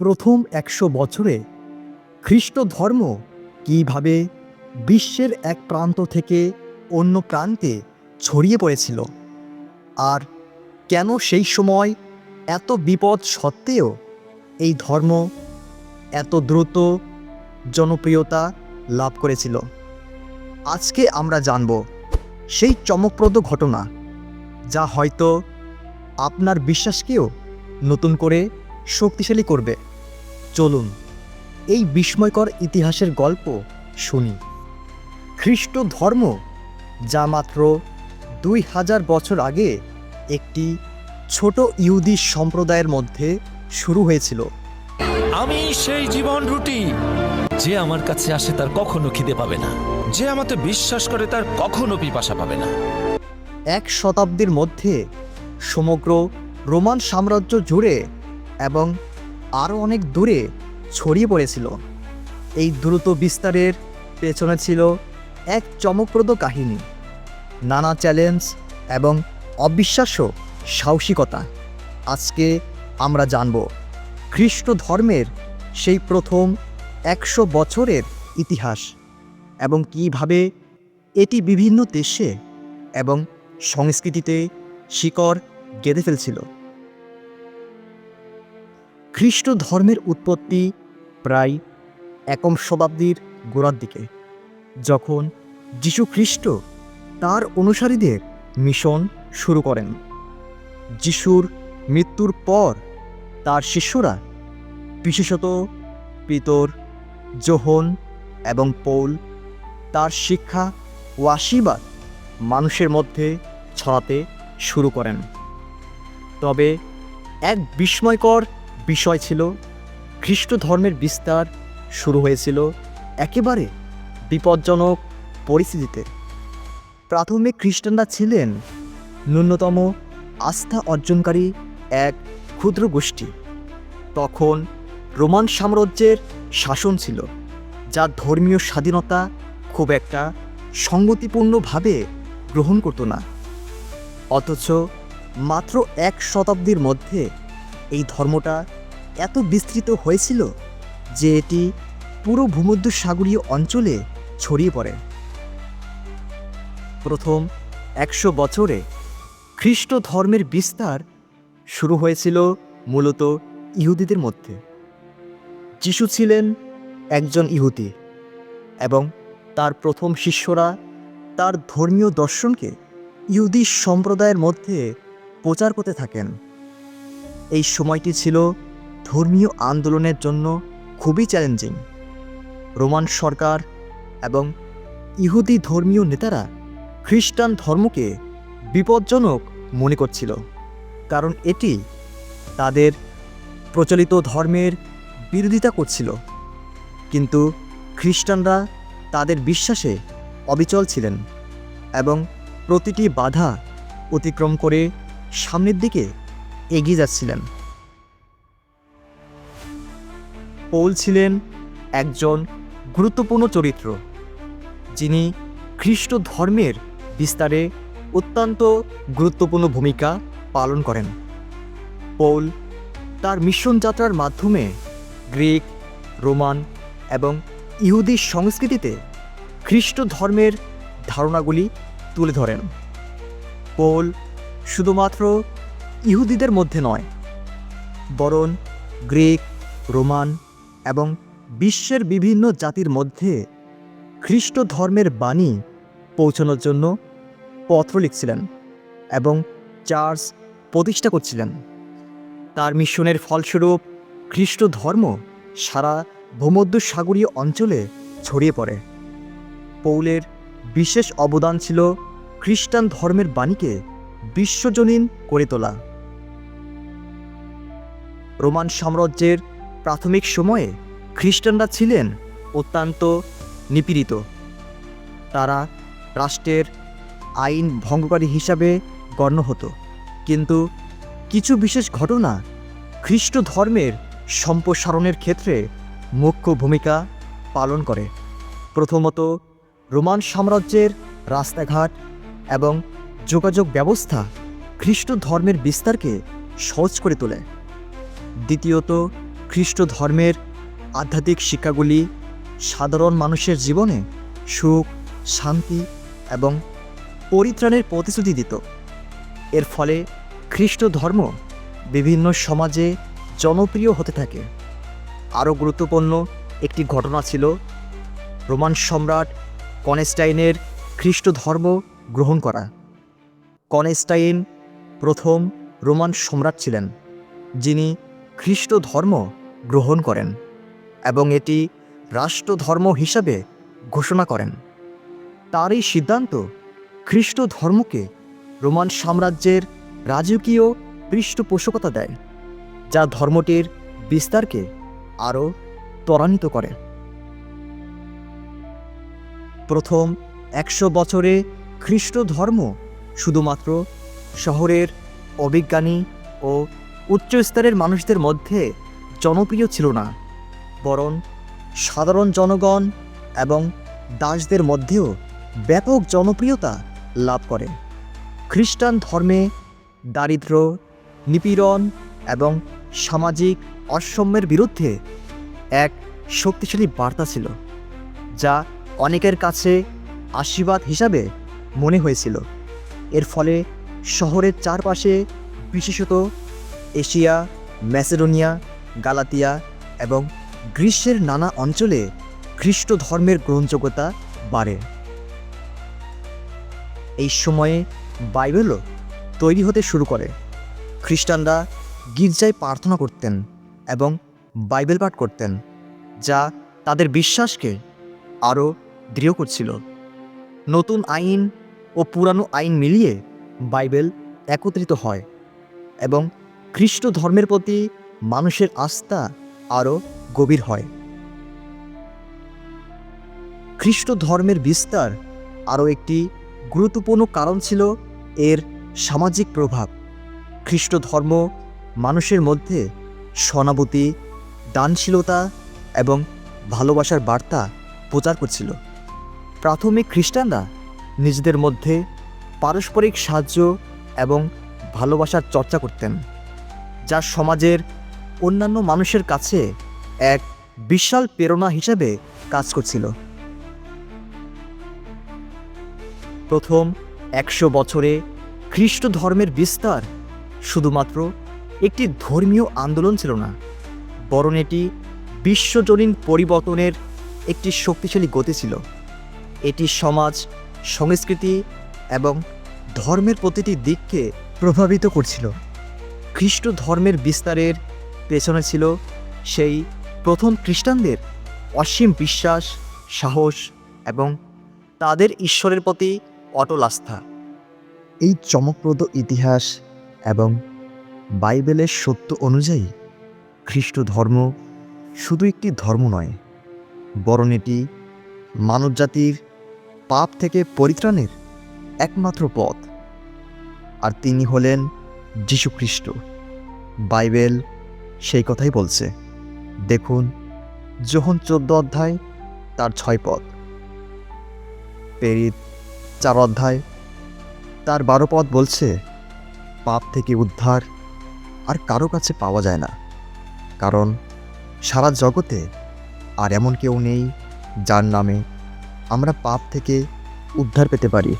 প্রথম একশো বছরে খ্রিস্ট ধর্ম কীভাবে বিশ্বের এক প্রান্ত থেকে অন্য প্রান্তে ছড়িয়ে পড়েছিল? আর কেন সেই সময় এত বিপদ সত্ত্বেও এই ধর্ম এত দ্রুত জনপ্রিয়তা লাভ করেছিল? আজকে আমরা জানব সেই চমকপ্রদ ঘটনা, যা হয়তো আপনার বিশ্বাসকেও নতুন করে শক্তিশালী করবে। চলুন এই বিস্ময়কর ইতিহাসের গল্প শুনি। খ্রিস্ট ধর্ম যা মাত্র দুই হাজার বছর আগে একটি ছোট ইহুদি সম্প্রদায়ের মধ্যে শুরু হয়েছিল। আমি সেই জীবন রুটি যে আমার কাছে আসে তার কখনো খিদে পাবে না যে আমাকে বিশ্বাস করে তার কখনো পিপাসা পাবে না। এক শতাব্দীর মধ্যে সমগ্র রোমান সাম্রাজ্য জুড়ে এবং আরও অনেক দূরে ছড়িয়ে পড়েছিল। এই দ্রুত বিস্তারের পেছনে ছিল এক চমকপ্রদ কাহিনী, নানা চ্যালেঞ্জ এবং অবিশ্বাস্য সাহসিকতা। আজকে আমরা জানব খ্রিস্ট ধর্মের সেই প্রথম একশো বছরের ইতিহাস এবং কীভাবে এটি বিভিন্ন দেশে এবং সংস্কৃতিতে শিকড় গেঁথে ফেলছিল। খ্রিস্ট ধর্মের উৎপত্তি প্রায় একম শতাব্দীর গোড়ার দিকে। যখন যীশু খ্রিস্ট তার অনুসারীদের মিশন শুরু করেন, যিশুর মৃত্যুর পর তার শিষ্যরা, বিশেষত পিতর জোহন এবং পৌল, তার শিক্ষা ও আশীর্বাদ মানুষের মধ্যে ছড়াতে শুরু করেন। তবে এক বিস্ময়কর বিষয় ছিল, খ্রিস্ট ধর্মের বিস্তার শুরু হয়েছিল একেবারে বিপজ্জনক পরিস্থিতিতে। প্রাথমিক খ্রিস্টানরা ছিলেন ন্যূনতম আস্থা অর্জনকারী এক ক্ষুদ্র গোষ্ঠী। তখন রোমান সাম্রাজ্যের শাসন ছিল, যা ধর্মীয় স্বাধীনতা খুব একটা সঙ্গতিপূর্ণভাবে গ্রহণ করত না। অথচ মাত্র এক শতাব্দীর মধ্যে এই ধর্মটা এত বিস্তৃত হয়েছিল যে এটি পুরো ভূমধ্য সাগরীয় অঞ্চলে ছড়িয়ে পড়ে। প্রথম একশো বছরে খ্রিস্ট ধর্মের বিস্তার শুরু হয়েছিল মূলত ইহুদিদের মধ্যে। যিশু ছিলেন একজন ইহুদি এবং তার প্রথম শিষ্যরা তার ধর্মীয় দর্শনকে ইহুদি সম্প্রদায়ের মধ্যে প্রচার করতে থাকেন। এই সময়টি ছিল ধর্মীয় আন্দোলনের জন্য খুবই চ্যালেঞ্জিং রোমান সরকার এবং ইহুদি ধর্মীয় নেতারা খ্রিস্টান ধর্মকে বিপজ্জনক মনে করছিল, কারণ এটি তাদের প্রচলিত ধর্মের বিরোধিতা করছিল। কিন্তু খ্রিস্টানরা তাদের বিশ্বাসে অবিচল ছিলেন এবং প্রতিটি বাধা অতিক্রম করে সামনের দিকে এগিয়ে যাচ্ছিলেন। পৌল ছিলেন একজন গুরুত্বপূর্ণ চরিত্র, যিনি খ্রিস্ট ধর্মের বিস্তারে অত্যন্ত গুরুত্বপূর্ণ ভূমিকা পালন করেন। পৌল তার মিশন যাত্রার মাধ্যমে গ্রিক, রোমান এবং ইহুদি সংস্কৃতিতে খ্রিস্ট ধর্মের ধারণাগুলি তুলে ধরেন। পৌল শুধুমাত্র ইহুদিদের মধ্যে নয়, বরং গ্রিক, রোমান এবং বিশ্বের বিভিন্ন জাতির মধ্যে খ্রিস্ট ধর্মের বাণী পৌঁছানোর জন্য পত্র লিখছিলেন এবং চার্চ প্রতিষ্ঠা করছিলেন। তার মিশনের ফলস্বরূপ খ্রিস্ট ধর্ম সারা ভূমধ্য সাগরীয় অঞ্চলে ছড়িয়ে পড়ে। পৌলের বিশেষ অবদান ছিল খ্রিস্টান ধর্মের বাণীকে বিশ্বজনীন করে তোলা। রোমান সাম্রাজ্যের প্রাথমিক সময়ে খ্রিস্টানরা ছিলেন অত্যন্ত নিপীড়িত। তারা রাষ্ট্রের আইন ভঙ্গকারী হিসাবে গণ্য হতো। কিন্তু কিছু বিশেষ ঘটনা খ্রিস্ট ধর্মের সম্প্রসারণের ক্ষেত্রে মুখ্য ভূমিকা পালন করে। প্রথমত, রোমান সাম্রাজ্যের রাস্তাঘাট এবং যোগাযোগ ব্যবস্থা খ্রিস্ট ধর্মের বিস্তারকে সহজ করে তোলে। দ্বিতীয়ত খ্রিস্ট ধর্মের আধ্যাত্মিক শিক্ষাগুলি সাধারণ মানুষের জীবনে সুখ, শান্তি এবং পরিত্রাণের প্রতিশ্রুতি দিত। এর ফলে খ্রিস্ট ধর্ম বিভিন্ন সমাজে জনপ্রিয় হতে থাকে। আরও গুরুত্বপূর্ণ একটি ঘটনা ছিল, রোমান সম্রাট কনেস্টাইনের খ্রিস্ট ধর্ম গ্রহণ করা। কনেস্টাইন প্রথম রোমান সম্রাট ছিলেন, যিনি খ্রিস্ট ধর্ম গ্রহণ করেন এবং এটি রাষ্ট্রধর্ম হিসাবে ঘোষণা করেন। তার এই সিদ্ধান্ত খ্রিস্ট ধর্মকে রোমান সাম্রাজ্যের রাজকীয় পৃষ্ঠপোষকতা দেয়, যা ধর্মটির বিস্তারকে আরও ত্বরান্বিত করে। প্রথম একশো বছরে খ্রিস্ট ধর্ম শুধুমাত্র শহরের অবিজ্ঞানী ও উচ্চস্তরের মানুষদের মধ্যে জনপ্রিয় ছিল না, বরং সাধারণ জনগণ এবং দাসদের মধ্যেও ব্যাপক জনপ্রিয়তা লাভ করে। খ্রিস্টান ধর্মে দারিদ্র্য নিপীড়ন এবং সামাজিক অসম্যের বিরুদ্ধে এক শক্তিশালী বার্তা ছিল, যা অনেকের কাছে আশীর্বাদ হিসাবে মনে হয়েছিল। এর ফলে শহরের চারপাশে বিশেষত এশিয়া, ম্যাসেডোনিয়া, গালাতিয়া এবং গ্রীষ্মের নানা অঞ্চলে খ্রিস্ট ধর্মের গ্রহণযোগ্যতা বাড়ে। এই সময়ে বাইবেলও তৈরি হতে শুরু করে। খ্রিস্টানরা গির্জায় প্রার্থনা করতেন এবং বাইবেল পাঠ করতেন, যা তাদের বিশ্বাসকে আরও দৃঢ় করছিল। নতুন আইন ও পুরানো আইন মিলিয়ে বাইবেল একত্রিত হয় এবং খ্রিস্ট ধর্মের প্রতি মানুষের আস্থা আরও গভীর হয়। খ্রিস্ট ধর্মের বিস্তার আরও একটি গুরুত্বপূর্ণ কারণ ছিল এর সামাজিক প্রভাব। খ্রিস্ট ধর্ম মানুষের মধ্যে সহানুভূতি, দানশীলতা এবং ভালোবাসার বার্তা প্রচার করছিল। প্রাথমিক খ্রিস্টানরা নিজেদের মধ্যে পারস্পরিক সাহায্য এবং ভালোবাসার চর্চা করতেন। যা সমাজের অন্যান্য মানুষের কাছে এক বিশাল প্রেরণা হিসেবে কাজ করছিল। প্রথম একশো বছরে খ্রিস্ট ধর্মের বিস্তার শুধুমাত্র একটি ধর্মীয় আন্দোলন ছিল না, বরং এটি বিশ্বজনীন পরিবর্তনের একটি শক্তিশালী গতি ছিল। এটি সমাজ, সংস্কৃতি এবং ধর্মের প্রতিটি দিককে প্রভাবিত করছিল। খ্রিস্ট ধর্মের বিস্তারের পেছনে ছিল সেই প্রথম খ্রিস্টানদের অসীম বিশ্বাস, সাহস এবং তাদের ঈশ্বরের প্রতি অটল আস্থা। এই চমকপ্রদ ইতিহাস এবং বাইবেলের সত্য অনুযায়ী খ্রিস্ট ধর্ম শুধু একটি ধর্ম নয়, বরং এটি মানবজাতির পাপ থেকে পরিত্রাণের একমাত্র পথ। আর তিনি হলেন যীশুখ্রিস্ট বাইবেল সেই কথাই বলছে। দেখুন, যখন চোদ্দ অধ্যায়, তার ছয় পদ। পেরিত চার অধ্যায়, তার বারো পদ বলছে, পাপ থেকে উদ্ধার আর কারও কাছে পাওয়া যায় না। কারণ সারা জগতে আর এমন কেউ নেই যার নামে আমরা পাপ থেকে উদ্ধার পেতে পারি।